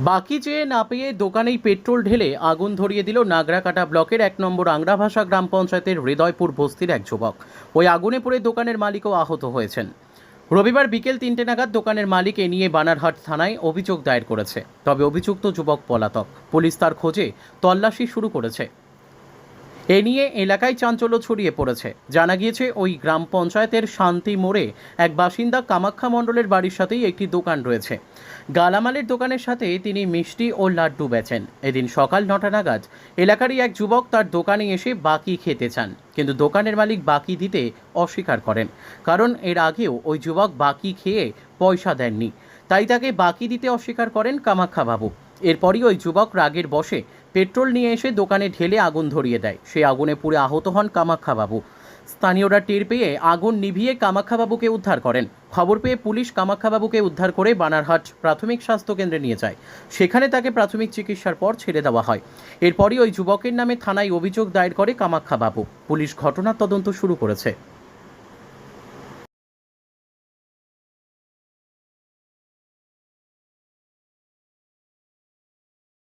বাকি চেয়ে না পেয়ে দোকানেই পেট্রোল ঢেলে আগুন ধরিয়ে দিল নাগরাকাটা ব্লকের এক নম্বর আংরাভাষা গ্রাম পঞ্চায়েতের হৃদয়পুর বস্তির এক যুবক। ওই আগুনে পড়ে দোকানের মালিকও আহত হয়েছেন। রবিবার বিকেল তিনটে নাগাদ দোকানের মালিক এ নিয়ে বানারহাট থানায় অভিযোগ দায়ের করেছে। তবে অভিযুক্ত যুবক পলাতক। পুলিশ তার খোঁজে তল্লাশি শুরু করেছে। এ নিয়ে এলাকায় চাঞ্চল্য ছড়িয়ে পড়েছে। জানা গিয়েছে, ওই গ্রাম পঞ্চায়েতের শান্তি মোড়ে এক বাসিন্দা কামাখ্যা মণ্ডলের বাড়ির সাথেই একটি দোকান রয়েছে। গালামালের দোকানের সাথে তিনি মিষ্টি ও লাড্ডু বেচেন। এদিন সকাল নটা নাগাদ এলাকারই এক যুবক তার দোকানে এসে বাকি খেতে চান। কিন্তু দোকানের মালিক বাকি দিতে অস্বীকার করেন। কারণ এর আগেও ওই যুবক বাকি খেয়ে পয়সা দেননি। তাই তাকে বাকি দিতে অস্বীকার করেন কামাখ্যা বাবু। এরপরই ওই যুবক রাগের বসে পেট্রোল নিয়ে এসে দোকানে ঢেলে আগুন ধরিয়ে দেয়। সেই আগুনে পুড়ে আহত হন কামাখ্যাবাবু। স্থানীয়রা টের পেয়ে আগুন নিভিয়ে কামাখ্যাবাবুকে উদ্ধার করেন। খবর পেয়ে পুলিশ কামাখ্যাবাবুকে উদ্ধার করে বানারহাট প্রাথমিক স্বাস্থ্য কেন্দ্রে নিয়ে যায়। সেখানে তাকে প্রাথমিক চিকিৎসার পর ছেড়ে দেওয়া হয়। এরপরই ওই যুবকের নামে থানায় অভিযোগ দায়ের করে কামাখ্যাবাবু। পুলিশ ঘটনার তদন্ত শুরু করেছে।